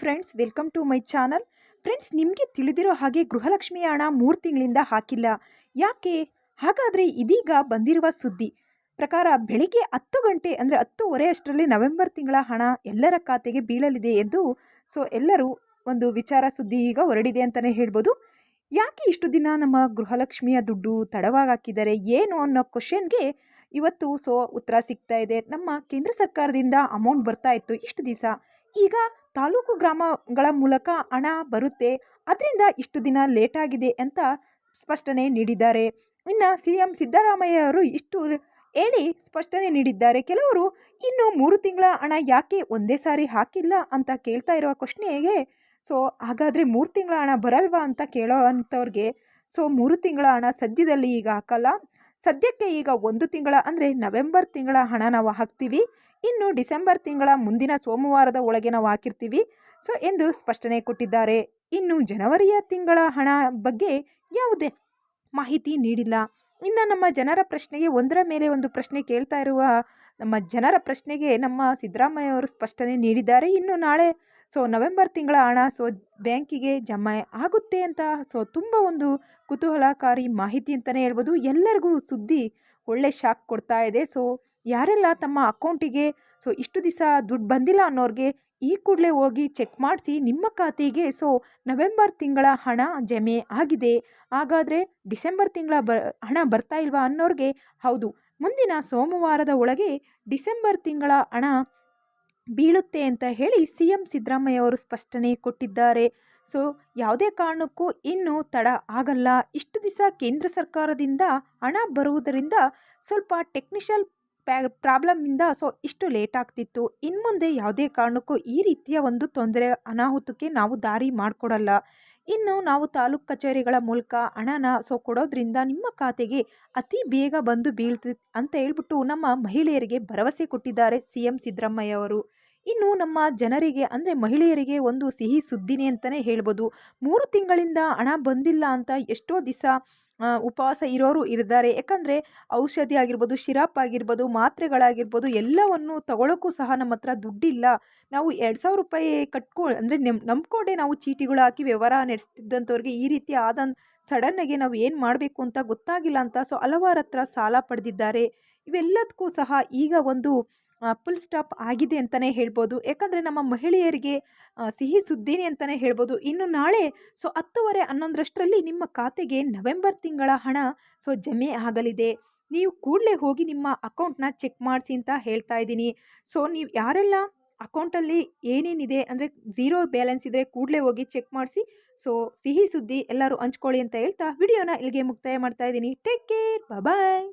Friends welcome to my channel friends ನಿಮಗೆ ತಿಳಿದಿರೋ ಹಾಗೆ ಗೃಹಲಕ್ಷ್ಮಿ ಹಣ ಮೂರು ತಿಂಗಳಿಂದ ಹಾಕಿಲ್ಲ. ಯಾಕೆ? ಹಾಗಾದರೆ ಇದೀಗ ಬಂದಿರುವ ಸುದ್ದಿ. ಪ್ರಕಾರ ಬೆಳಿಗ್ಗೆ ಹತ್ತು ಗಂಟೆ ಅಂದರೆ ಹತ್ತುವರೆ ಅಷ್ಟರಲ್ಲಿ ನವೆಂಬರ್ ತಿಂಗಳ ಹಣ ಎಲ್ಲರ ಖಾತೆಗೆ ಬೀಳಲಿದೆ ಎಂದು ಸೊ ಎಲ್ಲರೂ ಒಂದು ವಿಚಾರ ಸುದ್ದಿ ಈಗ ಹೊರಡಿದೆ ಅಂತಲೇ ಹೇಳ್ಬೋದು. ಯಾಕೆ ಇಷ್ಟು ದಿನ ನಮ್ಮ ಗೃಹಲಕ್ಷ್ಮಿಯ ದುಡ್ಡು ತಡವಾಗಿ ಹಾಕಿದ್ದಾರೆ ಏನು ಅನ್ನೋ ಕ್ವಶನ್ಗೆ ಇವತ್ತು ಸೊ ಉತ್ತರ ಸಿಗ್ತಾ ಇದೆ. ನಮ್ಮ ಕೇಂದ್ರ ಸರ್ಕಾರದಿಂದ ಅಮೌಂಟ್ ಬರ್ತಾ ಇತ್ತು ಇಷ್ಟು ದಿವಸ. ಈಗ ತಾಲೂಕು ಗ್ರಾಮಗಳ ಮೂಲಕ ಹಣ ಬರುತ್ತೆ, ಅದರಿಂದ ಇಷ್ಟು ದಿನ ಲೇಟಾಗಿದೆ ಅಂತ ಸ್ಪಷ್ಟನೆ ನೀಡಿದ್ದಾರೆ. ಇನ್ನು ಸಿ ಎಂ ಸಿದ್ದರಾಮಯ್ಯ ಅವರು ಇಷ್ಟು ಹೇಳಿ ಸ್ಪಷ್ಟನೆ ನೀಡಿದ್ದಾರೆ. ಕೆಲವರು ಇನ್ನು ಮೂರು ತಿಂಗಳ ಹಣ ಯಾಕೆ ಒಂದೇ ಸಾರಿ ಹಾಕಿಲ್ಲ ಅಂತ ಕೇಳ್ತಾ ಇರೋ ಕ್ವಶ್ನೆಗೆ ಸೊ, ಹಾಗಾದರೆ ಮೂರು ತಿಂಗಳ ಹಣ ಬರಲ್ವಾ ಅಂತ ಕೇಳೋ ಅಂಥವ್ರಿಗೆ? ಸೊ, ಮೂರು ತಿಂಗಳ ಹಣ ಸದ್ಯದಲ್ಲಿ ಈಗ ಹಾಕಲ್ಲ. ಸದ್ಯಕ್ಕೆ ಈಗ ಒಂದು ತಿಂಗಳ ಅಂದರೆ ನವೆಂಬರ್ ತಿಂಗಳ ಹಣ ನಾವು ಹಾಕ್ತೀವಿ. ಇನ್ನು ಡಿಸೆಂಬರ್ ತಿಂಗಳ ಮುಂದಿನ ಸೋಮವಾರದ ಒಳಗೆ ನಾವು ಹಾಕಿರ್ತೀವಿ ಸೊ, ಎಂದು ಸ್ಪಷ್ಟನೆ ಕೊಟ್ಟಿದ್ದಾರೆ. ಇನ್ನು ಜನವರಿಯ ತಿಂಗಳ ಹಣ ಬಗ್ಗೆ ಯಾವುದೇ ಮಾಹಿತಿ ನೀಡಿಲ್ಲ. ಇನ್ನು ನಮ್ಮ ಜನರ ಪ್ರಶ್ನೆಗೆ ಒಂದರ ಮೇಲೆ ಒಂದು ಪ್ರಶ್ನೆ ಕೇಳ್ತಾ ಇರುವ ನಮ್ಮ ಜನರ ಪ್ರಶ್ನೆಗೆ ನಮ್ಮ ಸಿದ್ದರಾಮಯ್ಯ ಅವರು ಸ್ಪಷ್ಟನೆ ನೀಡಿದ್ದಾರೆ. ಇನ್ನು ನಾಳೆ, ಸೊ, ನವೆಂಬರ್ ತಿಂಗಳ ಹಣ, ಸೊ, ಬ್ಯಾಂಕಿಗೆ ಜಮಾ ಆಗುತ್ತೆ ಅಂತ, ಸೊ, ತುಂಬ ಒಂದು ಕುತೂಹಲಕಾರಿ ಮಾಹಿತಿ ಅಂತಲೇ ಹೇಳ್ಬೋದು. ಎಲ್ಲರಿಗೂ ಸುದ್ದಿ ಒಳ್ಳೆ ಶಾಕ್ ಕೊಡ್ತಾ ಇದೆ. ಸೊ ಯಾರೆಲ್ಲ ತಮ್ಮ ಅಕೌಂಟಿಗೆ ಸೊ ಇಷ್ಟು ದಿವಸ ದುಡ್ಡು ಬಂದಿಲ್ಲ ಅನ್ನೋರಿಗೆ ಈ ಕೂಡಲೇ ಹೋಗಿ ಚೆಕ್ ಮಾಡಿಸಿ ನಿಮ್ಮ ಖಾತೆಗೆ ಸೊ ನವೆಂಬರ್ ತಿಂಗಳ ಹಣ ಜಮೆ ಆಗಿದೆ. ಹಾಗಾದರೆ ಡಿಸೆಂಬರ್ ತಿಂಗಳ ಬ, ಹಣ ಬರ್ತಾ ಇಲ್ವಾ ಅನ್ನೋರಿಗೆ ಹೌದು. ಮುಂದಿನ ಸೋಮವಾರದ ಒಳಗೆ ಡಿಸೆಂಬರ್ ತಿಂಗಳ ಹಣ ಬೀಳುತ್ತೆ ಅಂತ ಹೇಳಿ ಸಿ ಎಂ ಸಿದ್ದರಾಮಯ್ಯ ಅವರು ಸ್ಪಷ್ಟನೆ ಕೊಟ್ಟಿದ್ದಾರೆ. ಸೊ ಯಾವುದೇ ಕಾರಣಕ್ಕೂ ಇನ್ನೂ ತಡ ಆಗಲ್ಲ. ಇಷ್ಟು ದಿವಸ ಕೇಂದ್ರ ಸರ್ಕಾರದಿಂದ ಹಣ ಬರುವುದರಿಂದ ಸ್ವಲ್ಪ ಟೆಕ್ನಿಷಲ್ ಪ್ಯಾ ಪ್ರಾಬ್ಲಮ್ಮಿಂದ ಸೊ ಇಷ್ಟು ಲೇಟ್ ಆಗ್ತಿತ್ತು. ಇನ್ನು ಮುಂದೆ ಯಾವುದೇ ಕಾರಣಕ್ಕೂ ಈ ರೀತಿಯ ಒಂದು ತೊಂದರೆ ಅನಾಹುತಕ್ಕೆ ನಾವು ದಾರಿ ಮಾಡಿಕೊಡಲ್ಲ. ಇನ್ನು ನಾವು ತಾಲೂಕು ಕಚೇರಿಗಳ ಮೂಲಕ ಹಣನ ಸೊ ಕೊಡೋದ್ರಿಂದ ನಿಮ್ಮ ಖಾತೆಗೆ ಅತಿ ಬೇಗ ಬಂದು ಬೀಳ್ತಿ ಅಂತ ಹೇಳ್ಬಿಟ್ಟು ನಮ್ಮ ಮಹಿಳೆಯರಿಗೆ ಭರವಸೆ ಕೊಟ್ಟಿದ್ದಾರೆ ಸಿ ಎಂ ಸಿದ್ದರಾಮಯ್ಯ ಅವರು. ಇನ್ನು ನಮ್ಮ ಜನರಿಗೆ, ಅಂದರೆ ಮಹಿಳೆಯರಿಗೆ ಒಂದು ಸಿಹಿ ಸುದ್ದಿನೇ ಅಂತಲೇ ಹೇಳ್ಬೋದು. ಮೂರು ತಿಂಗಳಿಂದ ಹಣ ಬಂದಿಲ್ಲ ಅಂತ ಎಷ್ಟೋ ದಿವಸ ಉಪವಾಸ ಇರೋರು ಇದ್ದಾರೆ ಯಾಕಂದರೆ ಔಷಧಿ ಆಗಿರ್ಬೋದು, ಶಿರಪ್ ಆಗಿರ್ಬೋದು, ಮಾತ್ರೆಗಳಾಗಿರ್ಬೋದು, ಎಲ್ಲವನ್ನು ತಗೊಳ್ಳೋಕ್ಕೂ ಸಹ ನಮ್ಮ ಹತ್ರ ದುಡ್ಡಿಲ್ಲ. ನಾವು ಎರಡು ಸಾವಿರ ರೂಪಾಯಿ ಕಟ್ಕೊ, ಅಂದರೆ ನೆಮ್, ನಂಬ್ಕೊಂಡೇ ನಾವು ಚೀಟಿಗಳು ಹಾಕಿ ವ್ಯವಹಾರ ನಡೆಸ್ತಿದ್ದಂಥವ್ರಿಗೆ ಈ ರೀತಿ ಆದ ಸಡನ್ನಾಗಿ ನಾವು ಏನು ಮಾಡಬೇಕು ಅಂತ ಗೊತ್ತಾಗಿಲ್ಲ ಅಂತ ಸೊ ಹಲವಾರ ಸಾಲ ಪಡೆದಿದ್ದಾರೆ. ಇವೆಲ್ಲದಕ್ಕೂ ಸಹ ಈಗ ಒಂದು ಫುಲ್ ಸ್ಟಾಪ್ ಆಗಿದೆ ಅಂತಲೇ ಹೇಳ್ಬೋದು. ಯಾಕಂದರೆ ನಮ್ಮ ಮಹಿಳೆಯರಿಗೆ ಸಿಹಿ ಸುದ್ದಿನೇ ಅಂತಲೇ ಹೇಳ್ಬೋದು. ಇನ್ನು ನಾಳೆ ಸೊ ಹತ್ತುವರೆ ಹನ್ನೊಂದರಷ್ಟರಲ್ಲಿ ನಿಮ್ಮ ಖಾತೆಗೆ ನವೆಂಬರ್ ತಿಂಗಳ ಹಣ ಸೊ ಜಮೆ ಆಗಲಿದೆ. ನೀವು ಕೂಡಲೇ ಹೋಗಿ ನಿಮ್ಮ ಅಕೌಂಟ್ನ ಚೆಕ್ ಮಾಡಿಸಿ ಅಂತ ಹೇಳ್ತಾ ಇದ್ದೀನಿ. ಸೊ ನೀವು ಯಾರೆಲ್ಲ ಅಕೌಂಟಲ್ಲಿ ಏನೇನಿದೆ, ಅಂದರೆ ಝೀರೋ ಬ್ಯಾಲೆನ್ಸ್ ಇದ್ದರೆ ಕೂಡಲೇ ಹೋಗಿ ಚೆಕ್ ಮಾಡಿಸಿ ಸೊ ಸಿಹಿ ಸುದ್ದಿ ಎಲ್ಲರೂ ಹಂಚ್ಕೊಳ್ಳಿ ಅಂತ ಹೇಳ್ತಾ, ವಿಡಿಯೋನ ಇಲ್ಲಿಗೆ ಮುಕ್ತಾಯ ಮಾಡ್ತಾ ಇದ್ದೀನಿ. Take care bye